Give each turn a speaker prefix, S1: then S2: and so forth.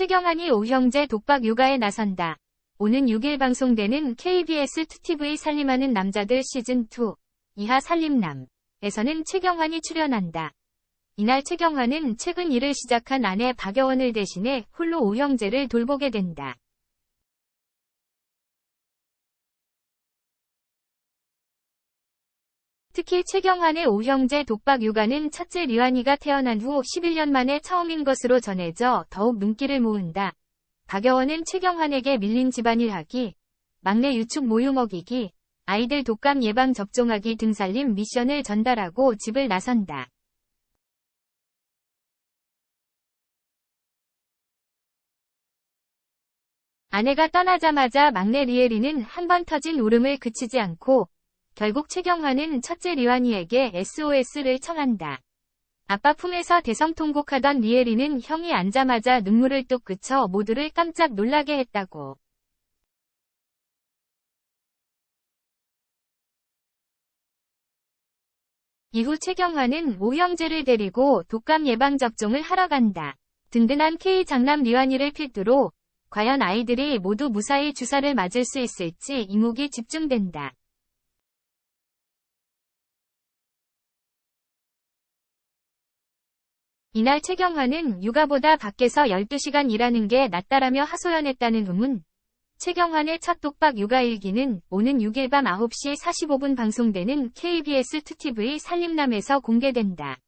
S1: 최경환이 오형제 독박 육아에 나선다. 오는 6일 방송되는 KBS 2TV 살림하는 남자들 시즌2 이하 살림남에서는 최경환이 출연한다. 이날 최경환은 최근 일을 시작한 아내 박여원을 대신해 홀로 오형제를 돌보게 된다. 특히 최경환의 오형제 독박 육아는 첫째 류한이가 태어난 후 11년 만에 처음인 것으로 전해져 더욱 눈길을 모은다. 박여원은 최경환에게 밀린 집안일 하기, 막내 유축 모유 먹이기, 아이들 독감 예방 접종하기 등 살림 미션을 전달하고 집을 나선다. 아내가 떠나자마자 막내 리에리는 한 번 터진 울음을 그치지 않고 결국 최경환은 첫째 리완이에게 SOS를 청한다. 아빠 품에서 대성통곡하던 리에리는 형이 앉자마자 눈물을 뚝 그쳐 모두를 깜짝 놀라게 했다고. 이후 최경환은 오형제를 데리고 독감 예방접종을 하러 간다. 든든한 K 장남 리완이를 필두로 과연 아이들이 모두 무사히 주사를 맞을 수 있을지 이목이 집중된다. 이날 최경환은 육아보다 밖에서 12시간 일하는 게 낫다라며 하소연했다는 후문. 최경환의 첫 독박 육아 일기는 오는 6일 밤 9시 45분 방송되는 KBS 2TV 살림남에서 공개된다.